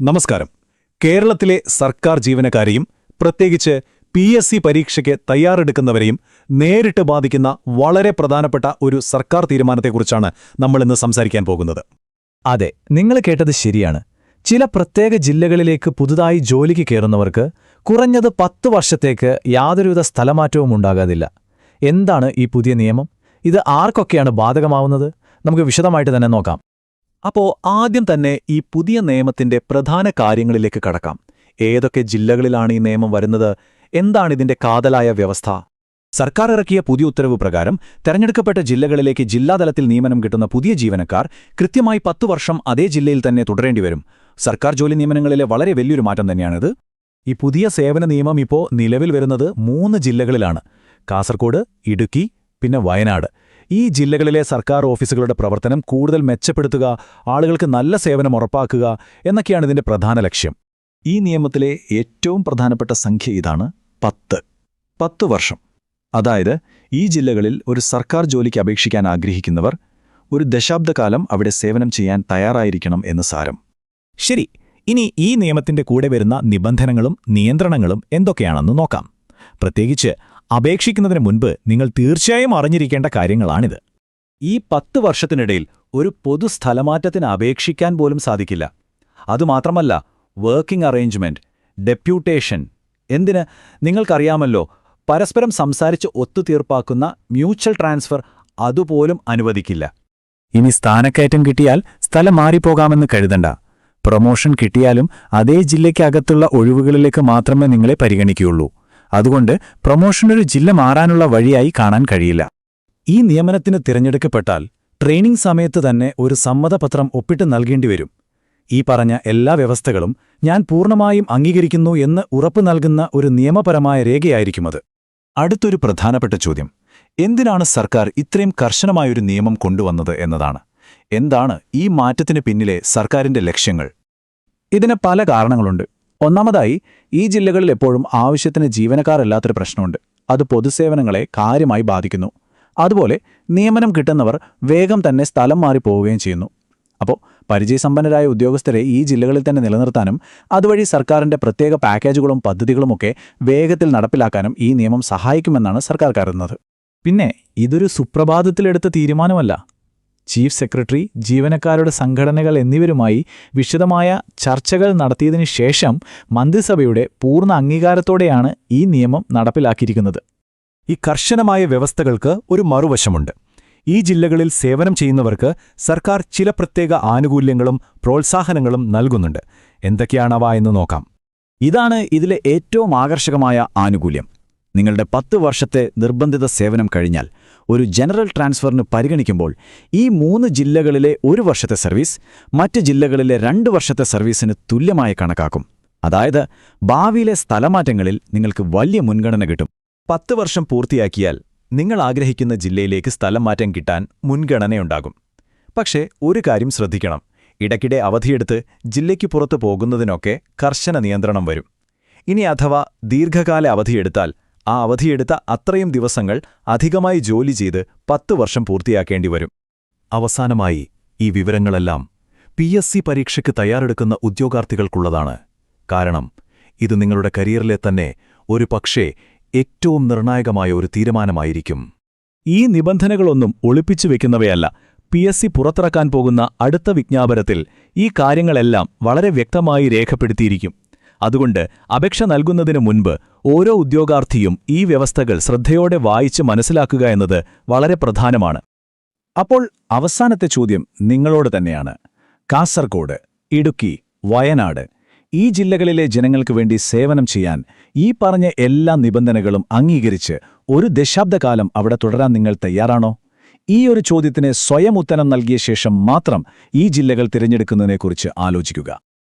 നമസ്കാരം. കേരളത്തിലെ സർക്കാർ ജീവനക്കാരെയും പ്രത്യേകിച്ച് പി എസ് സി പരീക്ഷയ്ക്ക് തയ്യാറെടുക്കുന്നവരെയും നേരിട്ട് ബാധിക്കുന്ന വളരെ പ്രധാനപ്പെട്ട ഒരു സർക്കാർ തീരുമാനത്തെക്കുറിച്ചാണ് നമ്മളിന്ന് സംസാരിക്കാൻ പോകുന്നത്. അതെ നിങ്ങൾ കേട്ടത് ശരിയാണ്. ചില പ്രത്യേക ജില്ലകളിലേക്ക് പുതുതായി ജോലിക്ക് കയറുന്നവർക്ക് കുറഞ്ഞത് പത്ത് വർഷത്തേക്ക് യാതൊരുവിധ സ്ഥലമാറ്റവും ഉണ്ടാകാതില്ല. എന്താണ് ഈ പുതിയ നിയമം? ഇത് ആർക്കൊക്കെയാണ് ബാധകമാവുന്നത്? നമുക്ക് വിശദമായിട്ട് തന്നെ നോക്കാം. അപ്പോ ആദ്യം തന്നെ ഈ പുതിയ നിയമത്തിന്റെ പ്രധാന കാര്യങ്ങളിലേക്ക് കടക്കാം. ഏതൊക്കെ ജില്ലകളിലാണ് ഈ നിയമം വരുന്നത്? എന്താണ് ഇതിന്റെ കാതലായ വ്യവസ്ഥ? സർക്കാർ ഇറക്കിയ പുതിയ ഉത്തരവ് പ്രകാരം തെരഞ്ഞെടുക്കപ്പെട്ട ജില്ലകളിലേക്ക് ജില്ലാതലത്തിൽ നിയമനം കിട്ടുന്ന പുതിയ ജീവനക്കാർ കൃത്യമായി പത്തു വർഷം അതേ ജില്ലയിൽ തന്നെ തുടരേണ്ടിവരും സർക്കാർ ജോലി നിയമനങ്ങളിലെ വളരെ വലിയൊരു മാറ്റം തന്നെയാണിത്. ഈ പുതിയ സേവന നിയമം ഇപ്പോൾ നിലവിൽ വരുന്നത് മൂന്ന് ജില്ലകളിലാണ്. കാസർഗോഡ് ഇടുക്കി പിന്നെ വയനാട്. ഈ ജില്ലകളിലെ സർക്കാർ ഓഫീസുകളുടെ പ്രവർത്തനം കൂടുതൽ മെച്ചപ്പെടുത്തുക ആളുകൾക്ക് നല്ല സേവനം ഉറപ്പാക്കുക എന്നൊക്കെയാണ് ഇതിന്റെ പ്രധാന ലക്ഷ്യം. ഈ നിയമത്തിലെ ഏറ്റവും പ്രധാനപ്പെട്ട സംഖ്യ ഇതാണ് പത്ത്. പത്ത് വർഷം. അതായത് ഈ ജില്ലകളിൽ ഒരു സർക്കാർ ജോലിക്ക് അപേക്ഷിക്കാൻ ആഗ്രഹിക്കുന്നവർ ഒരു ദശാബ്ദകാലം അവിടെ സേവനം ചെയ്യാൻ തയ്യാറായിരിക്കണം എന്ന് സാരം. ശരി ഇനി ഈ നിയമത്തിന്റെ കൂടെ വരുന്ന നിബന്ധനകളും നിയന്ത്രണങ്ങളും എന്തൊക്കെയാണെന്ന് നോക്കാം. പ്രത്യേകിച്ച് അപേക്ഷിക്കുന്നതിന് മുൻപ് നിങ്ങൾ തീർച്ചയായും അറിഞ്ഞിരിക്കേണ്ട കാര്യങ്ങളാണിത്. ഈ പത്ത് വർഷത്തിനിടയിൽ ഒരു പൊതു സ്ഥലമാറ്റത്തിന് അപേക്ഷിക്കാൻ പോലും സാധിക്കില്ല. അതുമാത്രമല്ല വർക്കിംഗ് അറേഞ്ച്മെന്റ് ഡെപ്യൂട്ടേഷൻ എന്തിന് നിങ്ങൾക്കറിയാമല്ലോ പരസ്പരം സംസാരിച്ച് ഒത്തുതീർപ്പാക്കുന്ന മ്യൂച്വൽ ട്രാൻസ്ഫർ അതുപോലും അനുവദിക്കില്ല. ഇനി സ്ഥാനക്കയറ്റം കിട്ടിയാൽ സ്ഥലം മാറിപ്പോകാമെന്ന് കരുതണ്ട. പ്രൊമോഷൻ കിട്ടിയാലും അതേ ജില്ലയ്ക്കകത്തുള്ള ഒഴിവുകളിലേക്ക് മാത്രമേ നിങ്ങളെ പരിഗണിക്കുകയുള്ളൂ. അതുകൊണ്ട് പ്രൊമോഷനൊരു ജില്ല മാറാനുള്ള വഴിയായി കാണാൻ കഴിയില്ല. ഈ നിയമനത്തിന് തിരഞ്ഞെടുക്കപ്പെട്ടാൽ ട്രെയിനിംഗ് സമയത്ത് തന്നെ ഒരു സമ്മതപത്രം ഒപ്പിട്ട് നൽകേണ്ടി വരും. ഈ പറഞ്ഞ എല്ലാ വ്യവസ്ഥകളും ഞാൻ പൂർണമായും അംഗീകരിക്കുന്നു എന്ന് ഉറപ്പു നൽകുന്ന ഒരു നിയമപരമായ രേഖയായിരിക്കും അത്. അടുത്തൊരു പ്രധാനപ്പെട്ട ചോദ്യം. എന്തിനാണ് സർക്കാർ ഇത്രയും കർശനമായൊരു നിയമം കൊണ്ടുവന്നത് എന്നതാണ്. എന്താണ് ഈ മാറ്റത്തിന് പിന്നിലെ സർക്കാരിന്റെ ലക്ഷ്യങ്ങൾ? ഇതിന് പല കാരണങ്ങളുണ്ട്. ഒന്നാമതായി ഈ ജില്ലകളിൽ എപ്പോഴും ആവശ്യത്തിന് ജീവനക്കാരല്ലാത്തൊരു പ്രശ്നമുണ്ട്. അത് പൊതുസേവനങ്ങളെ കാര്യമായി ബാധിക്കുന്നു. അതുപോലെ നിയമനം കിട്ടുന്നവർ വേഗം തന്നെ സ്ഥലം മാറി പോവുകയും ചെയ്യുന്നു. അപ്പോൾ പരിചയസമ്പന്നരായ ഉദ്യോഗസ്ഥരെ ഈ ജില്ലകളിൽ തന്നെ നിലനിർത്താനും അതുവഴി സർക്കാരിന്റെ പ്രത്യേക പാക്കേജുകളും പദ്ധതികളുമൊക്കെ വേഗത്തിൽ നടപ്പിലാക്കാനും ഈ നിയമം സഹായിക്കുമെന്നാണ് സർക്കാർ കരുതുന്നത്. പിന്നെ ഇതൊരു സുപ്രഭാതത്തിലെടുത്ത തീരുമാനമല്ല. ചീഫ് സെക്രട്ടറി ജീവനക്കാരുടെ സംഘടനകൾ എന്നിവരുമായി വിശദമായ ചർച്ചകൾ നടത്തിയതിനു ശേഷം മന്ത്രിസഭയുടെ പൂർണ അംഗീകാരത്തോടെയാണ് ഈ നിയമം നടപ്പിലാക്കിയിരിക്കുന്നത്. ഈ കർശനമായ വ്യവസ്ഥകൾക്ക് ഒരു മറുവശമുണ്ട്. ഈ ജില്ലകളിൽ സേവനം ചെയ്യുന്നവർക്ക് സർക്കാർ ചില പ്രത്യേക ആനുകൂല്യങ്ങളും പ്രോത്സാഹനങ്ങളും നൽകുന്നുണ്ട്. എന്തൊക്കെയാണവ എന്ന് നോക്കാം. ഇതാണ് ഇതിലെ ഏറ്റവും ആകർഷകമായ ആനുകൂല്യം. നിങ്ങളുടെ പത്ത് വർഷത്തെ നിർബന്ധിത സേവനം കഴിഞ്ഞാൽ ഒരു ജനറൽ ട്രാൻസ്ഫറിന് പരിഗണിക്കുമ്പോൾ ഈ മൂന്ന് ജില്ലകളിലെ ഒരു വർഷത്തെ സർവീസ് മറ്റ് ജില്ലകളിലെ രണ്ട് വർഷത്തെ സർവീസിന് തുല്യമായി കണക്കാക്കും. അതായത് ഭാവിയിലെ സ്ഥലമാറ്റങ്ങളിൽ നിങ്ങൾക്ക് വലിയ മുൻഗണന കിട്ടും. പത്ത് വർഷം പൂർത്തിയാക്കിയാൽ നിങ്ങൾ ആഗ്രഹിക്കുന്ന ജില്ലയിലേക്ക് സ്ഥലം മാറ്റം കിട്ടാൻ മുൻഗണനയുണ്ടാകും. പക്ഷേ ഒരു കാര്യം ശ്രദ്ധിക്കണം. ഇടയ്ക്കിടെ അവധിയെടുത്ത് ജില്ലയ്ക്ക് പുറത്തു പോകുന്നതിനൊക്കെ കർശന നിയന്ത്രണം വരും. ഇനി അഥവാ ദീർഘകാല അവധിയെടുത്താൽ ആ അവധിയെടുത്ത അത്രയും ദിവസങ്ങൾ അധികമായി ജോലി ചെയ്ത് പത്ത് വർഷം പൂർത്തിയാക്കേണ്ടി വരും. അവസാനമായി ഈ വിവരങ്ങളെല്ലാം പി എസ് സി പരീക്ഷയ്ക്ക് തയ്യാറെടുക്കുന്ന ഉദ്യോഗാർത്ഥികൾക്കുള്ളതാണ്. കാരണം ഇത് നിങ്ങളുടെ കരിയറിലെ തന്നെ ഒരു പക്ഷേ ഏറ്റവും നിർണായകമായ ഒരു തീരുമാനമായിരിക്കും. ഈ നിബന്ധനകളൊന്നും ഒളിപ്പിച്ചു വെക്കുന്നവയല്ല. പി എസ് സി പുറത്തിറക്കാൻ പോകുന്ന അടുത്ത വിജ്ഞാപനത്തിൽ ഈ കാര്യങ്ങളെല്ലാം വളരെ വ്യക്തമായി രേഖപ്പെടുത്തിയിരിക്കും. അതുകൊണ്ട് അപേക്ഷ നൽകുന്നതിനു മുൻപ് ഓരോ ഉദ്യോഗാർത്ഥിയും ഈ വ്യവസ്ഥകൾ ശ്രദ്ധയോടെ വായിച്ച് മനസ്സിലാക്കുക എന്നത് വളരെ പ്രധാനമാണ്. അപ്പോൾ അവസാനത്തെ ചോദ്യം നിങ്ങളോട് തന്നെയാണ്. കാസർഗോഡ് ഇടുക്കി വയനാട് ഈ ജില്ലകളിലെ ജനങ്ങൾക്ക് വേണ്ടി സേവനം ചെയ്യാൻ ഈ പറഞ്ഞ എല്ലാ നിബന്ധനകളും അംഗീകരിച്ച് ഒരു ദശാബ്ദകാലം അവിടെ തുടരാൻ നിങ്ങൾ തയ്യാറാണോ? ഈ ഒരു ചോദ്യത്തിന് സ്വയം ഉത്തരം നൽകിയ ശേഷം മാത്രം ഈ ജില്ലകൾ തിരഞ്ഞെടുക്കുന്നതിനെക്കുറിച്ച് ആലോചിക്കുക.